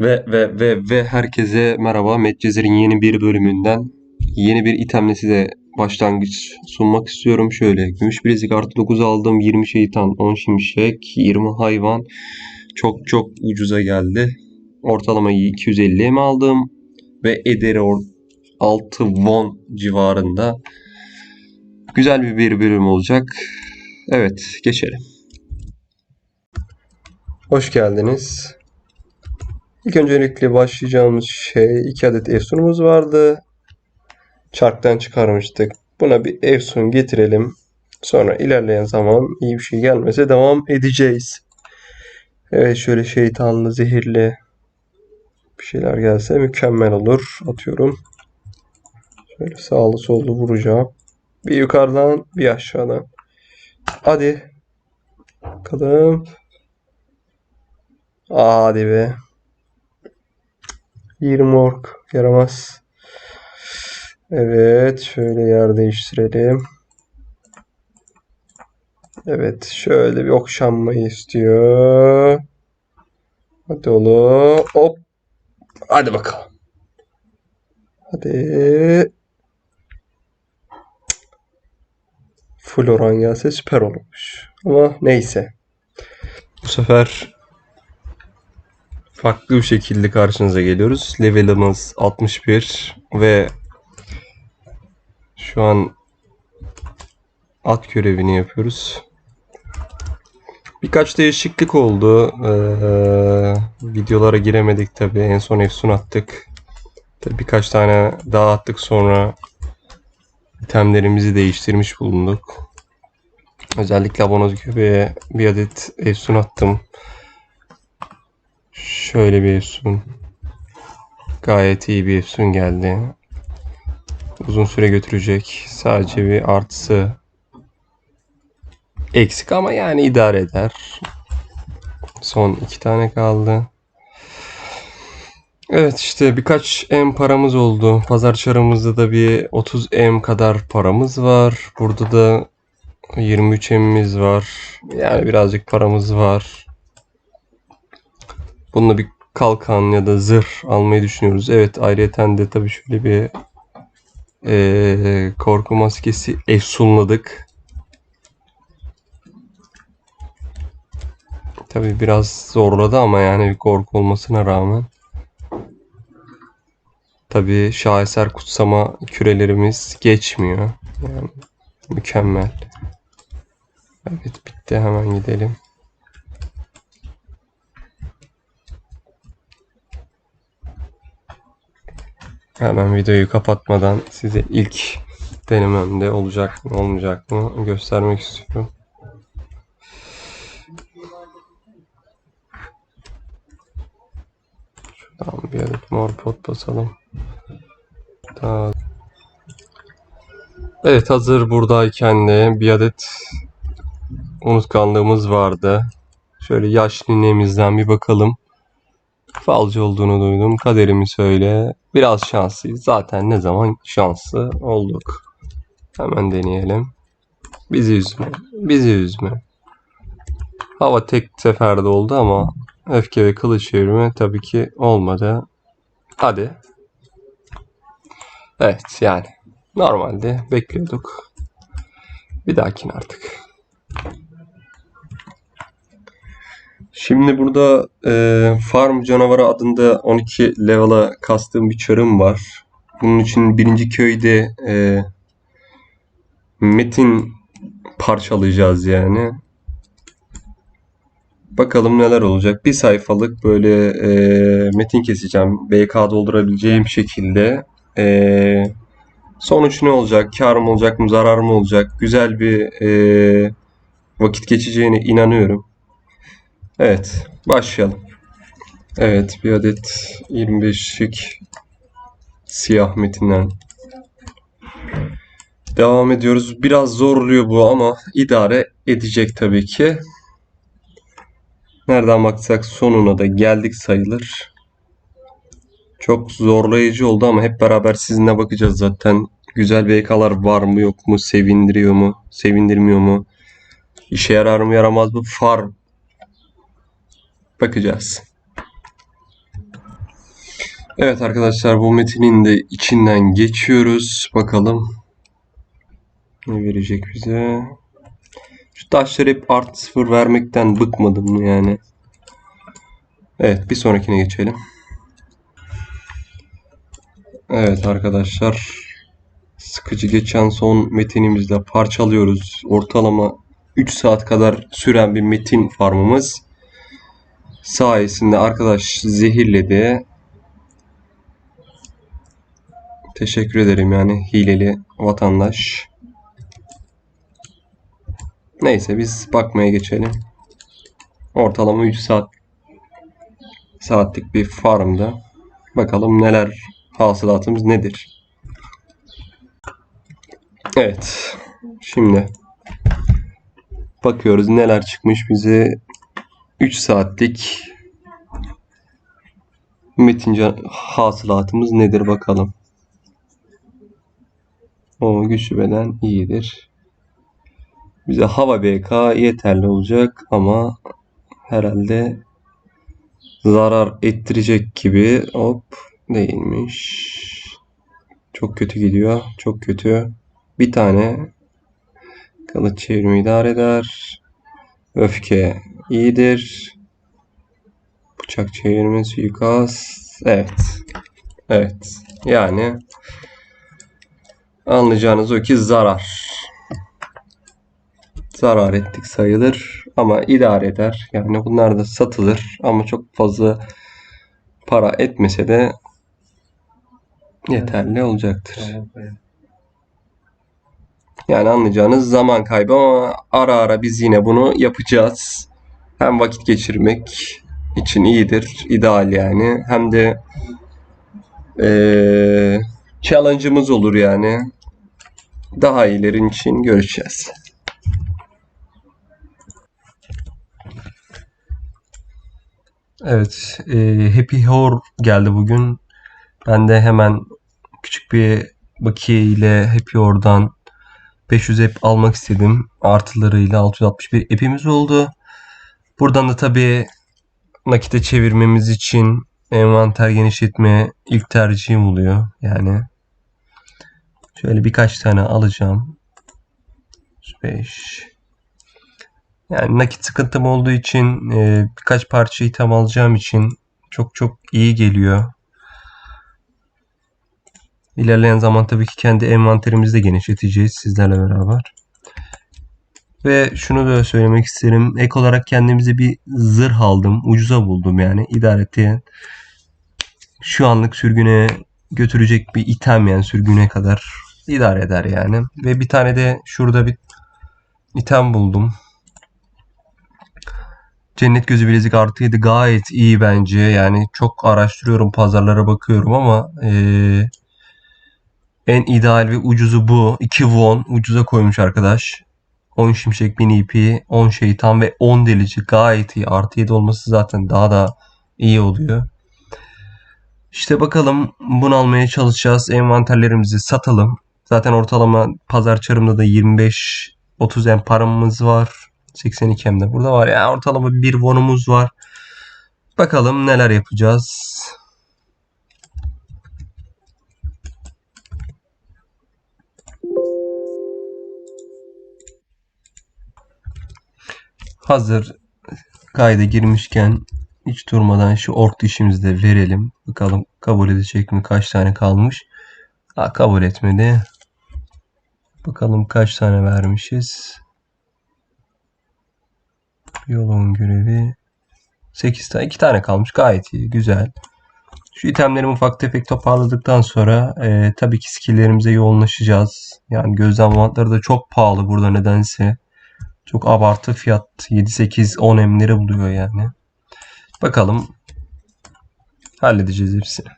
Ve ve ve ve herkese merhaba. Medcezir'in yeni bir bölümünden yeni bir itemle size başlangıç sunmak istiyorum. Şöyle gümüş bilezik artı 9 aldım. 20 şeytan, 10 şimşek, 20 hayvan. Çok çok ucuza geldi. Ortalamayı 250'ye mi aldım? Ve ederi or- 6 won civarında. Güzel bir, bir bölüm olacak. Evet geçelim. Hoş geldiniz. İlk öncelikle başlayacağımız şey iki adet efsunumuz vardı. Çarktan çıkarmıştık. Buna bir efsun getirelim. Sonra ilerleyen zaman iyi bir şey gelmese devam edeceğiz. Evet şöyle şeytanlı, zehirli bir şeyler gelse mükemmel olur. Atıyorum. Şöyle sağlı sollu vuracağım. Bir yukarıdan bir aşağıdan. Hadi. Bakalım. Hadi be. 20 ork yaramaz. Evet, şöyle yer değiştirelim. Evet, şöyle bir okşanmayı istiyor. Hadi oğlum. Hop. Hadi bakalım. Hadi. Full oran gelse süper olurmuş. Ama neyse. Bu sefer farklı bir şekilde karşınıza geliyoruz. Level'ımız 61 ve şu an at görevini yapıyoruz. Birkaç değişiklik oldu. Ee, videolara giremedik tabii. En son Efsun attık. Tabii birkaç tane daha attık sonra itemlerimizi değiştirmiş bulunduk. Özellikle abonoz göbeğe bir adet Efsun attım. Şöyle bir efsun. Gayet iyi bir efsun geldi. Uzun süre götürecek. Sadece bir artısı eksik ama yani idare eder. Son iki tane kaldı. Evet işte birkaç M paramız oldu. Pazar çarımızda da bir 30 M kadar paramız var. Burada da 23 M'imiz var. Yani birazcık paramız var. Bununla bir kalkan ya da zırh almayı düşünüyoruz. Evet ayrıyeten de tabii şöyle bir eee, korku maskesi efsunladık. Tabii biraz zorladı ama yani bir korku olmasına rağmen. Tabii şaheser kutsama kürelerimiz geçmiyor. Yani mükemmel. Evet bitti hemen gidelim. Hemen videoyu kapatmadan size ilk denememde olacak mı olmayacak mı göstermek istiyorum. Şuradan bir adet mor pot basalım. Daha... Evet hazır buradayken de bir adet unutkanlığımız vardı. Şöyle yaş ninemizden bir bakalım. Falcı olduğunu duydum. Kaderimi söyle. Biraz şanslıyız. Zaten ne zaman şanslı olduk. Hemen deneyelim. Bizi üzme. Bizi üzme. Hava tek seferde oldu ama öfke ve kılıç çevirme tabii ki olmadı. Hadi. Evet yani normalde bekliyorduk. Bir dahakine artık. Şimdi burada e, Farm Canavarı adında 12 level'a kastığım bir çarım var. Bunun için birinci köyde e, metin parçalayacağız yani. Bakalım neler olacak. Bir sayfalık böyle e, metin keseceğim. BK doldurabileceğim şekilde. E, sonuç ne olacak? Kar mı olacak mı? Zarar mı olacak? Güzel bir e, vakit geçeceğine inanıyorum. Evet, başlayalım. Evet, bir adet 25'lik siyah metinden devam ediyoruz. Biraz zorluyor bu ama idare edecek tabii ki. Nereden baksak sonuna da geldik sayılır. Çok zorlayıcı oldu ama hep beraber sizinle bakacağız zaten. Güzel BK'lar var mı yok mu? Sevindiriyor mu? Sevindirmiyor mu? İşe yarar mı yaramaz mı? Farm Bakacağız. Evet arkadaşlar bu metinin de içinden geçiyoruz. Bakalım ne verecek bize. Şu taşları hep artı sıfır vermekten bıkmadım mı yani? Evet bir sonrakine geçelim. Evet arkadaşlar sıkıcı geçen son metinimizde parçalıyoruz. Ortalama 3 saat kadar süren bir metin farmımız sayesinde arkadaş zehirledi. Teşekkür ederim yani hileli vatandaş. Neyse biz bakmaya geçelim. Ortalama 3 saat saatlik bir farmda. Bakalım neler hasılatımız nedir? Evet. Şimdi bakıyoruz neler çıkmış bize 3 saatlik metince hasılatımız nedir bakalım. O güçlü beden iyidir. Bize hava BK yeterli olacak ama herhalde zarar ettirecek gibi hop değilmiş. Çok kötü gidiyor. Çok kötü. Bir tane kılıç çevirme idare eder. Öfke iyidir. Bıçak çevirme suikast. Evet. Evet. Yani anlayacağınız o ki zarar. Zarar ettik sayılır ama idare eder. Yani bunlar da satılır ama çok fazla para etmese de yeterli olacaktır. Yani anlayacağınız zaman kaybı ama ara ara biz yine bunu yapacağız. Hem vakit geçirmek için iyidir, ideal yani. Hem de eee challenge'ımız olur yani. Daha iyilerin için görüşeceğiz. Evet, e, Happy Hour geldi bugün. Ben de hemen küçük bir bakiye ile Happy Hour'dan 500 ep almak istedim. Artılarıyla 661 epimiz oldu. Buradan da tabii nakite çevirmemiz için envanter genişletme ilk tercihim oluyor. Yani şöyle birkaç tane alacağım. 5 yani nakit sıkıntım olduğu için e, birkaç parça item alacağım için çok çok iyi geliyor. İlerleyen zaman tabii ki kendi envanterimizi de genişleteceğiz sizlerle beraber. Ve şunu da söylemek isterim. Ek olarak kendimize bir zırh aldım. Ucuza buldum yani. idare etti. Şu anlık sürgüne götürecek bir item yani sürgüne kadar idare eder yani. Ve bir tane de şurada bir item buldum. Cennet Gözü Bilezik artı 7 gayet iyi bence. Yani çok araştırıyorum, pazarlara bakıyorum ama ee, en ideal ve ucuzu bu. 2 won ucuza koymuş arkadaş. 10 şimşek mini ipi, 10 şeytan ve 10 delici gayet iyi. Artı 7 olması zaten daha da iyi oluyor. İşte bakalım bunu almaya çalışacağız. Envanterlerimizi satalım. Zaten ortalama pazar çarımda da 25-30 en paramız var. 82 hem de burada var. Yani ortalama bir wonumuz var. Bakalım neler yapacağız. Hazır kayda girmişken hiç durmadan şu ork dişimizi de verelim. Bakalım kabul edecek mi? Kaç tane kalmış? Ha, kabul etmedi. Bakalım kaç tane vermişiz. Yolun görevi 8 tane. 2 tane kalmış. Gayet iyi. Güzel. Şu itemlerimi ufak tefek toparladıktan sonra e, tabii ki skilllerimize yoğunlaşacağız. Yani gözlem vantları da çok pahalı burada nedense. Çok abartı fiyat. 7, 8, 10 emleri buluyor yani. Bakalım. Halledeceğiz hepsini.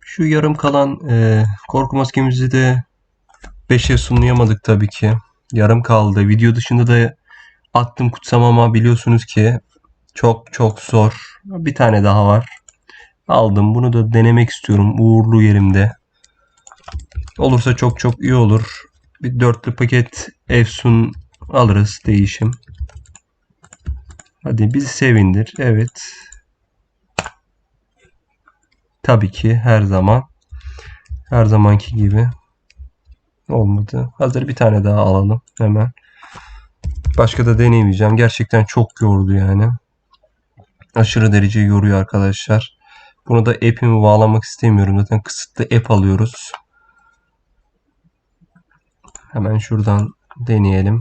Şu yarım kalan e, korku maskemizi de 5'e sunlayamadık tabii ki. Yarım kaldı. Video dışında da attım kutsam ama biliyorsunuz ki çok çok zor. Bir tane daha var. Aldım. Bunu da denemek istiyorum. Uğurlu yerimde. Olursa çok çok iyi olur. Bir dörtlü paket Efsun alırız değişim. Hadi bizi sevindir. Evet. Tabii ki her zaman her zamanki gibi olmadı. Hazır bir tane daha alalım hemen. Başka da deneyemeyeceğim. Gerçekten çok yordu yani. Aşırı derece yoruyor arkadaşlar. Bunu da app'imi bağlamak istemiyorum. Zaten kısıtlı app alıyoruz. Hemen şuradan deneyelim.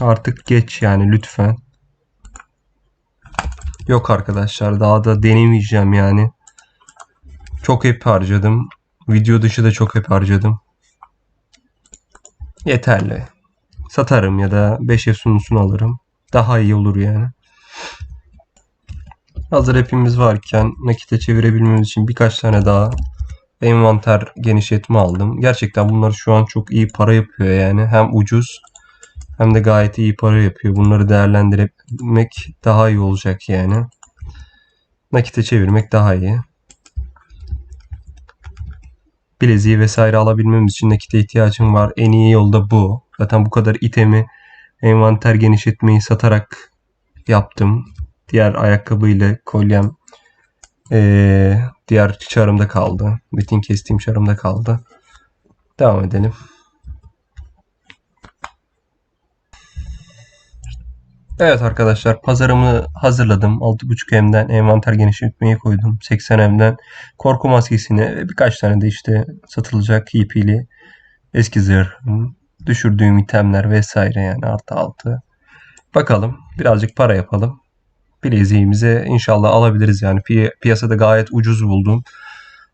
Artık geç yani lütfen. Yok arkadaşlar daha da denemeyeceğim yani. Çok hep harcadım. Video dışı da çok hep harcadım. Yeterli. Satarım ya da 5 sunusunu alırım. Daha iyi olur yani. Hazır hepimiz varken nakite çevirebilmemiz için birkaç tane daha envanter genişletme aldım. Gerçekten bunlar şu an çok iyi para yapıyor yani. Hem ucuz hem de gayet iyi para yapıyor. Bunları değerlendirmek daha iyi olacak yani. Nakite çevirmek daha iyi. Bileziği vesaire alabilmemiz için nakite ihtiyacım var. En iyi yol da bu. Zaten bu kadar itemi envanter genişletmeyi satarak yaptım. Diğer ayakkabıyla kolyem ee, diğer çarımda kaldı. Bütün kestiğim çarımda kaldı. Devam edelim. Evet arkadaşlar pazarımı hazırladım. 6.5M'den envanter genişletmeyi koydum. 80M'den korku maskesini ve birkaç tane de işte satılacak HP'li eski zırhım, düşürdüğüm itemler vesaire yani artı altı. Bakalım birazcık para yapalım. Bileziğimize inşallah alabiliriz yani. Pi- piyasada gayet ucuz buldum.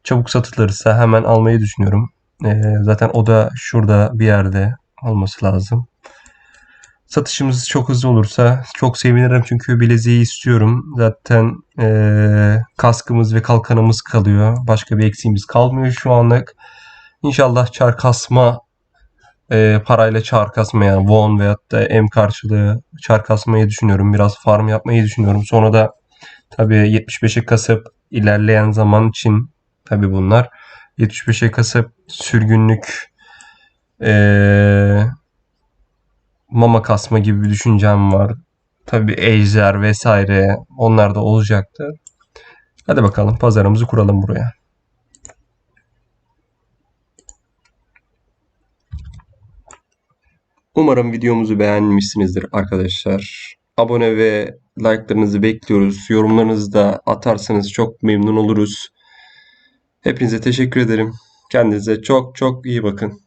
Çabuk satılırsa hemen almayı düşünüyorum. Ee, zaten o da şurada bir yerde olması lazım. Satışımız çok hızlı olursa çok sevinirim çünkü bileziği istiyorum. Zaten eee, kaskımız ve kalkanımız kalıyor. Başka bir eksiğimiz kalmıyor şu anlık. İnşallah çar eee, parayla çar kasma yani won veyahut da M karşılığı çar kasmayı düşünüyorum. Biraz farm yapmayı düşünüyorum. Sonra da tabii 75'e kasıp ilerleyen zaman için tabii bunlar 75'e kasıp sürgünlük eee mama kasma gibi bir düşüncem var. Tabii ejder vesaire onlar da olacaktır. Hadi bakalım pazarımızı kuralım buraya. Umarım videomuzu beğenmişsinizdir arkadaşlar. Abone ve like'larınızı bekliyoruz. Yorumlarınızı da atarsanız çok memnun oluruz. Hepinize teşekkür ederim. Kendinize çok çok iyi bakın.